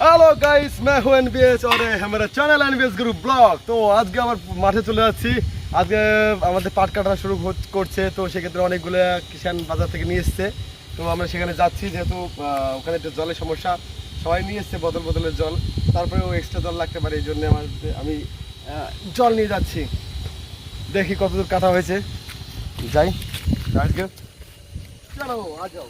Hello guys মে হু NBS আমরা channel N B S group blog তো আজকে আমার মাঠে চলে যাচ্ছি আজকে আমাদের পাট কাটা শুরু করছে তো সেক্ষেত্রে অনেকগুলো কিষান বাজার থেকে নিয়ে এসছে তো আমরা সেখানে যাচ্ছি যেহেতু ওখানে একটু জলের সমস্যা সবাই নিয়ে এসছে বদল বদলের জল তারপরেও এক্সট্রা জল লাগতে পারে এই জন্যে আমার আমি জল নিয়ে যাচ্ছি দেখি কতদূর কাটা হয়েছে যাই আজকে চলো আজ যাও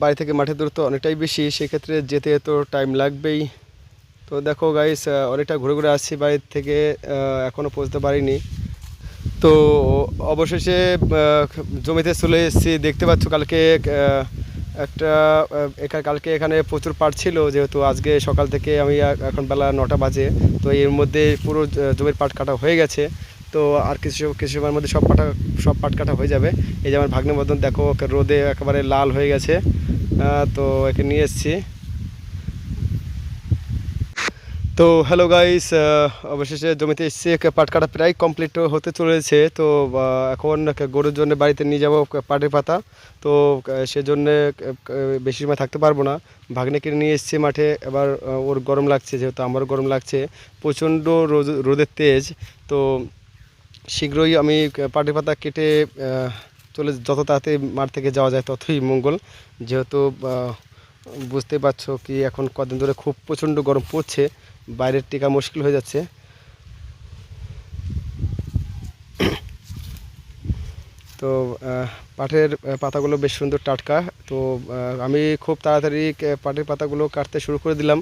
বাড়ি থেকে মাঠের দূরত্ব অনেকটাই বেশি, সেক্ষেত্রে যেতে তো টাইম লাগবেই। তো দেখো গাইস অনেকটা ঘুরে ঘুরে আসছি বাড়ির থেকে এখনও পৌঁছতে পারিনি। তো অবশেষে জমিতে চলে এসেছি, দেখতে পাচ্ছ কালকে একটা এখানে কালকে এখানে প্রচুর পাট ছিল, যেহেতু আজকে সকাল থেকে আমি এখন বেলা নটা বাজে। তো এর মধ্যে পুরো জমির পাট কাটা হয়ে গেছে। তো আর কিছু কিছু সময়ের মধ্যে সব পাটা সব পাট কাটা হয়ে যাবে। এই যে আমার ভাগ্নের মতন দেখো, ওকে রোদে একেবারে লাল হয়ে গেছে। তো একে নিয়ে এসেছি। তো হ্যালো গাইস অবশেষে জমিতে এসেছি পাট কাটা প্রায় কমপ্লিট হতে চলেছে। তো এখন গরুর জন্য বাড়িতে নিয়ে যাব পাটের পাতা। তো সেজন্যে বেশি সময় থাকতে পারব না। ভাগ্নে কিনে নিয়ে এসেছি মাঠে, এবার ওর গরম লাগছে, যেহেতু আমারও গরম লাগছে। প্রচণ্ড রোদ, রোদের তেজ। তো শীঘ্রই আমি পাটের পাতা কেটে চলে যত তাড়াতাড়ি মাঠ থেকে যাওয়া যায় ততই মঙ্গল। যেহেতু বুঝতে পারছ কি এখন কদিন ধরে খুব প্রচণ্ড গরম পড়ছে, বাইরের টিকা মুশকিল হয়ে যাচ্ছে। তো পাটের পাতাগুলো বেশ সুন্দর টাটকা। তো আমি খুব তাড়াতাড়ি পাটের পাতাগুলো কাটতে শুরু করে দিলাম।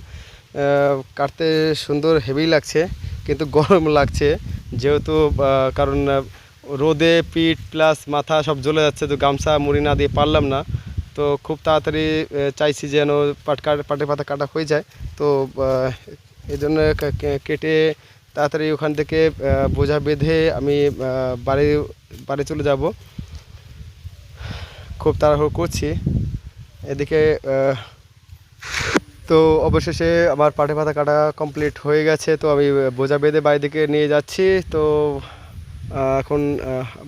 কাটতে সুন্দর হেভি লাগছে, কিন্তু গরম লাগছে। যেহেতু কারণ রোদে পিঠ প্লাস মাথা সব জ্বলে যাচ্ছে, তো গামছা মুড়ি না দিয়ে পারলাম না। তো খুব তাড়াতাড়ি চাইছি যেন পাট পাটের পাতা কাটা হয়ে যায়। তো এই জন্য কেটে তাড়াতাড়ি ওখান থেকে বোঝা বেঁধে আমি বাড়ি বাড়ি চলে যাব। খুব তাড়াহুড়ো করছি। এদিকে তো অবশেষে আমার পাটে পাতা কাটা কমপ্লিট হয়ে গেছে, তো আমি বোঝা বেঁধে বাড়ি নিয়ে যাচ্ছি। তো এখন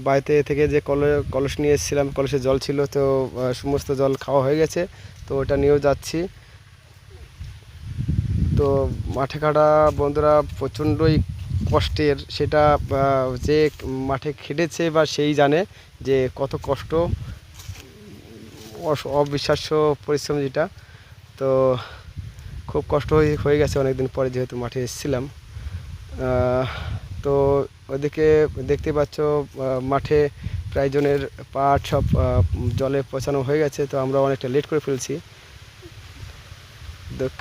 বাড়িতে থেকে যে কল, কলস নিয়ে এসেছিলাম, কলসে জল ছিল, তো সমস্ত জল খাওয়া হয়ে গেছে, তো ওটা নিয়েও যাচ্ছি। তো মাঠে কাটা বন্ধুরা প্রচণ্ডই কষ্টের, সেটা যে মাঠে খেটেছে বা সেই জানে যে কত কষ্ট অবিশ্বাস্য পরিশ্রম যেটা। তো খুব কষ্ট হয়ে গেছে অনেকদিন পরে যেহেতু মাঠে এসেছিলাম। তো ওদিকে দেখতে পাচ্ছ মাঠে প্রায়জনের পাট সব জলে পচানো হয়ে গেছে, তো আমরা অনেকটা লেট করে ফেলছি।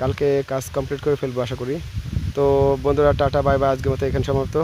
কালকে কাজ কমপ্লিট করে ফেলব আশা করি। তো বন্ধুরা, টাটা, বাই বাই, আজকের মতো এখানে সমাপ্ত।